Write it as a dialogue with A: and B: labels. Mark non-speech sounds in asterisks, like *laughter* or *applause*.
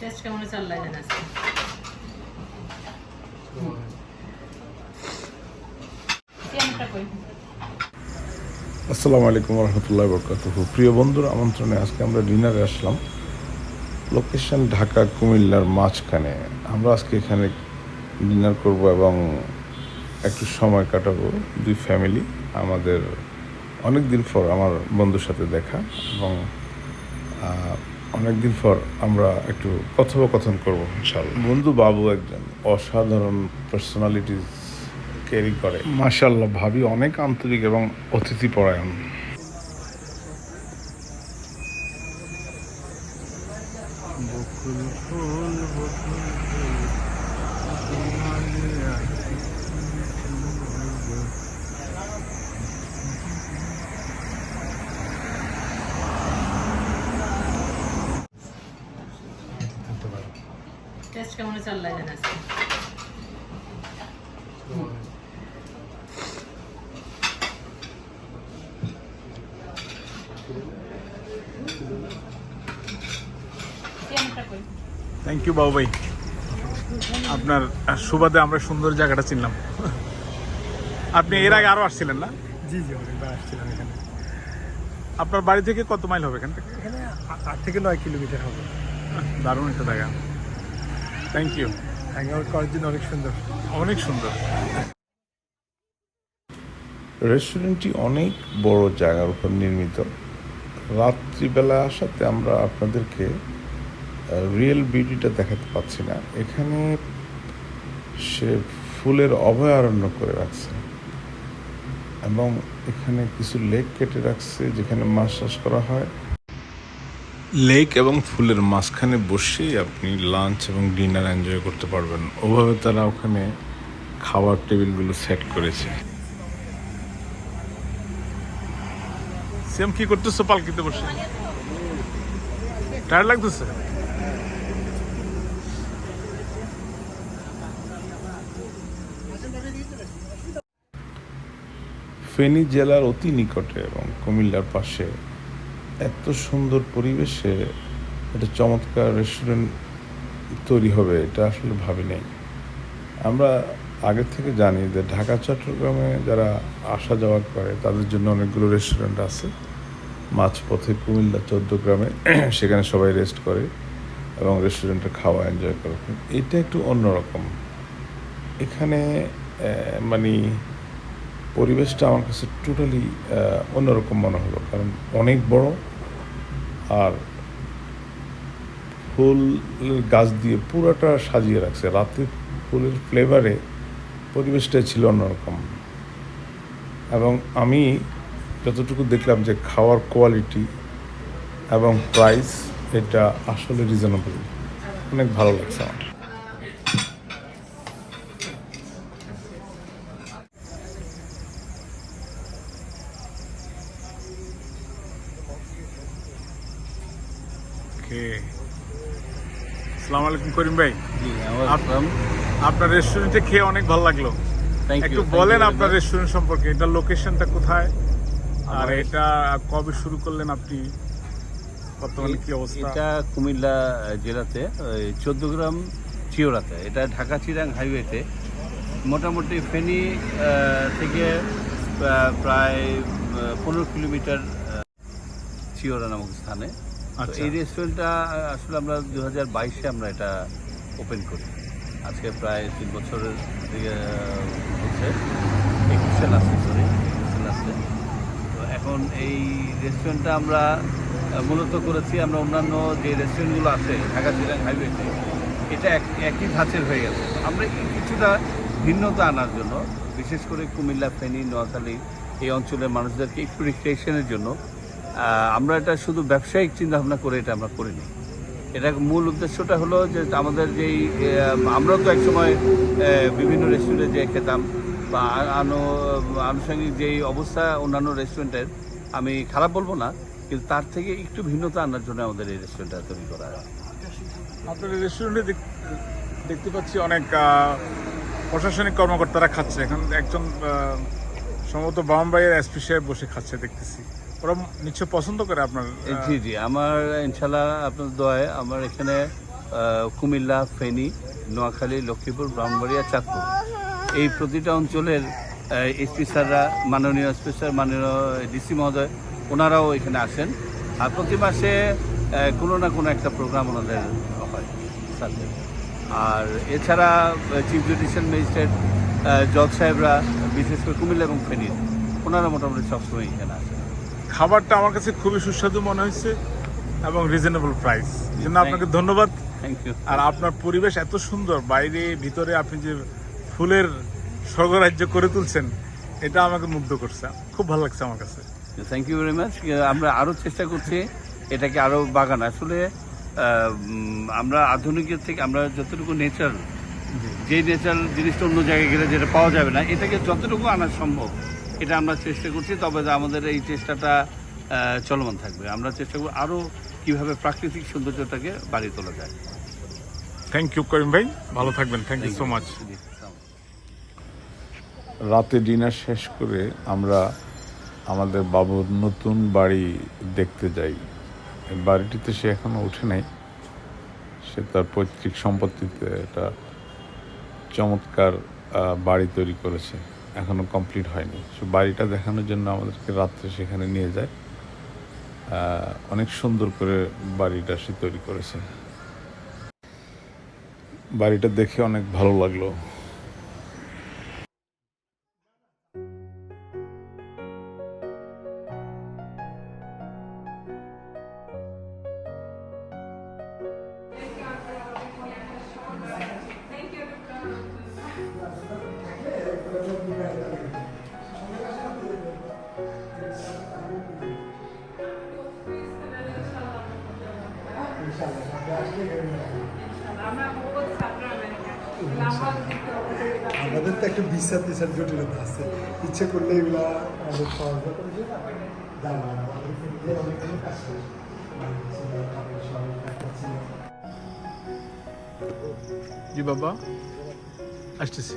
A: Test কেমন আল্লাহ জানে
B: আসসালামু আলাইকুম রহমতুল্লাহ বরকাত প্রিয় বন্ধুর, আমন্ত্রণে আজকে আমরা ডিনারে আসলাম লোকেশন ঢাকা কুমিল্লার মাঝখানে। আমরা আজকে এখানে ডিনার করব এবং একটু সময় কাটাবো দুই ফ্যামিলি, আমাদের অনেক দিন পর আমার বন্ধুর সাথে দেখা এবং অনেক দিন পর আমরা একটু কথোপকথন করব ইনশাল্লাহ বন্ধু বাবু একজন অসাধারণ পার্সোনালিটিস ক্যারি করে। মাশাল্লাহ ভাবি অনেক আন্তরিক এবং অতিথি পরায়ণ বকুল ফুল বকুল
A: টেস্ট কেমন জানে আজকে?
C: থ্যাংক ইউ বাবু ভাই আপনার সুবাদে আমরা সুন্দর জায়গাটা চিনলাম। আপনি এর আগে আরও আসছিলেন না?
D: জি জি অনেকবার আসছিলাম এখানে।
C: আপনার বাড়ি থেকে কত মাইল হবে এখান থেকে?
D: এখানে আট থেকে নয় কিলোমিটার হবে।
C: দারুণ একটা জায়গা। থ্যাংক ইউ
D: হ্যাং করার জন্য অনেক সুন্দর।
C: অনেক সুন্দর।
B: রেস্টুরেন্টটি অনেক বড় জায়গার উপর নির্মিত। রাত্রিবেলা আসাতে আমরা আপনাদেরকে রিয়েল বিউটিটা দেখাতে পাচ্ছি না। এখানে সে ফুলের অভয়ারণ্য করে রাখছে। এবং এখানে কিছু লেক কেটে রাখছে, যেখানে মাছ চাষ করা হয়। লেক এবং ফুলের মাঝখানে বসেই আপনি লাঞ্চ এবং ডিনার এনজয় করতে পারবেন। ওভাবে তারা ওখানে খাবার টেবিলগুলো সেট করেছে।
C: সেম কি করতেছো পালকিতে বসে? টায়ার লাগতেছে?
B: ফেনী জেলার অতি নিকটে এবং কুমিল্লার পাশে এত সুন্দর পরিবেশে একটা চমৎকার রেস্টুরেন্ট তৈরি হবে, এটা আসলে ভাবি নাই। আমরা আগে থেকে জানি যে ঢাকা, চট্টগ্রামে যারা আসা যাওয়া করে, তাদের জন্য অনেকগুলো রেস্টুরেন্ট আছে। মাঝপথে কুমিল্লা চোদ্দ গ্রামে *clears throat* সেখানে সবাই রেস্ট করে এবং রেস্টুরেন্টে খাওয়া এনজয় করে। এটা একটু অন্যরকম। এখানে মানে পরিবেশটা আমার কাছে টোটালি অন্যরকম মনে হলো। কারণ অনেক বড় আর ফুল গাছ দিয়ে পুরোটা সাজিয়ে রাখছে। রাতে ফুলের ফ্লেভারে পরিবেশটা ছিল অন্যরকম। এবং আমি যতটুকু দেখলাম যে খাওয়ার কোয়ালিটি এবং প্রাইস এটা আসলে রিজনেবল অনেক ভালো লাগছে আমার।
C: ওকে আসসালামু আলাইকুম করিম ভাই। আপনার রেস্টুরেন্টে খেয়ে অনেক ভালো লাগল। একটু বলেন আপনার রেস্টুরেন্ট সম্পর্কে এটা লোকেশনটা কোথায়? আর এটা কবে শুরু করলেন আপনি? বর্তমানে কি অবস্থা?
E: এটা কুমিল্লা জেলাতে চোদ্দ গ্রাম চিওড়াতে। এটা ঢাকা চিরাং হাইওয়েতে মোটামুটি ফেনী থেকে প্রায় পনেরো কিলোমিটার চিওড়া নামক স্থানে। এই রেস্টুরেন্টটা আসলে আমরা দু হাজার বাইশে আমরা এটা ওপেন করি। আজকে প্রায় তিন বছরের দিকে হচ্ছে। একুশে লাস্টে সরি একুশে লাস্টে। তো এখন এই রেস্টুরেন্টটা আমরা মূলত করেছি আমরা অন্যান্য যে রেস্টুরেন্টগুলো আছে, ঢাকা চিরাং হাইওয়েতে এটা এক, একই ধাঁচের হয়ে গেছে। আমরা কিছুটা ভিন্নতা আনার জন্য, বিশেষ করে কুমিল্লা, ফেনী, নোয়াখালী এই অঞ্চলের মানুষদেরকে একটু রিক্রিয়েশনের জন্য আমরা এটা শুধু ব্যবসায়িক চিন্তাভাবনা করে এটা আমরা করিনি। এটা মূল উদ্দেশ্যটা হলো যে আমাদের যেই আমরাও তো একসময় বিভিন্ন রেস্টুরেন্টে যেয়ে খেতাম বা আনো- আনুষঙ্গিক যেই অবস্থা অন্যান্য রেস্টুরেন্টের আমি খারাপ বলব না, কিন্তু তার থেকে একটু ভিন্নতা আনার জন্য আমাদের এই রেস্টুরেন্টটা তৈরি করা
C: আপনার রেস্টুরেন্টে দেখতে পাচ্ছি অনেক প্রশাসনিক কর্মকর্তারা খাচ্ছে। এখন একজন সম্ভবত বামবাইয়ের এসপি সাহেব বসে খাচ্ছে, দেখতেছি। ওরা নিশ্চয় পছন্দ করে আপনার
E: জি জি। আমার ইনশাল্লাহ আপনার দোয়ায় আমার এখানে কুমিল্লা ফেনী নোয়াখালী লক্ষ্মীপুর ব্রাহ্মণবাড়িয়া চাঁদপুর। এই প্রতিটা অঞ্চলের এসপি স্যাররা মাননীয় স্পেশাল মাননীয় ডিসি মহোদয় ওনারাও এখানে আসেন। আর প্রতি মাসে কোনো না কোনো একটা প্রোগ্রাম ওনাদের হয় স্যারদের। আর এছাড়া চিফ জুডিশিয়াল ম্যাজিস্ট্রেট জজ সাহেবরা বিশেষ করে কুমিল্লা এবং ফেনীর ওনারা মোটামুটি সবসময় এখানে আসেন।
C: খাবারটা আমার কাছে খুবই সুস্বাদু মনে হয়েছে এবং রিজনেবল প্রাইস জন্য আপনাকে ধন্যবাদ।
E: থ্যাংক ইউ
C: আর আপনার পরিবেশ এত সুন্দর বাইরে ভিতরে আপনি যে ফুলের স্বর্গরাজ্য করে তুলছেন এটা আমাকে মুগ্ধ করছে। খুব ভালো লাগছে আমার কাছে।
E: থ্যাংক ইউ ভেরি মাচ আমরা আরও চেষ্টা করছি এটাকে আরও বাগান। আসলে আমরা আধুনিকের থেকে আমরা যতটুকু নেচার যে নেচারাল জিনিসটা অন্য জায়গায় গেলে যেটা পাওয়া যাবে না এটাকে যতটুকু আনা সম্ভব। এটা আমরা চেষ্টা করছি তবে আমাদের এই চেষ্টাটা চলমান থাকবে। আমরা চেষ্টা করব আরও কীভাবে প্রাকৃতিক সৌন্দর্যটাকে বাড়িয়ে তোলা যায়।
C: থ্যাংক ইউ করিম ভাই। ভালো থাকবেন। থ্যাংক ইউ সো মাচ
B: রাতে ডিনার শেষ করে আমরা আমাদের বাবুর নতুন বাড়ি দেখতে যাই। বাড়িটিতে সে এখনও উঠে নাই। সে তার পৈতৃক সম্পত্তিতে একটা চমৎকার বাড়ি তৈরি করেছে। এখনও কমপ্লিট হয়নি। সো বাড়িটা দেখানোর জন্য আমাদেরকে রাত্রে সেখানে নিয়ে যায়। অনেক সুন্দর করে বাড়িটা সে তৈরি করেছে। বাড়িটা দেখে অনেক ভালো লাগল।
D: আমাদের তো একটা বিচার টিচার জটিলতা আছে ইচ্ছে করলে এগুলা আমাদের সহজ।
C: জি বাবা, আসতেছি।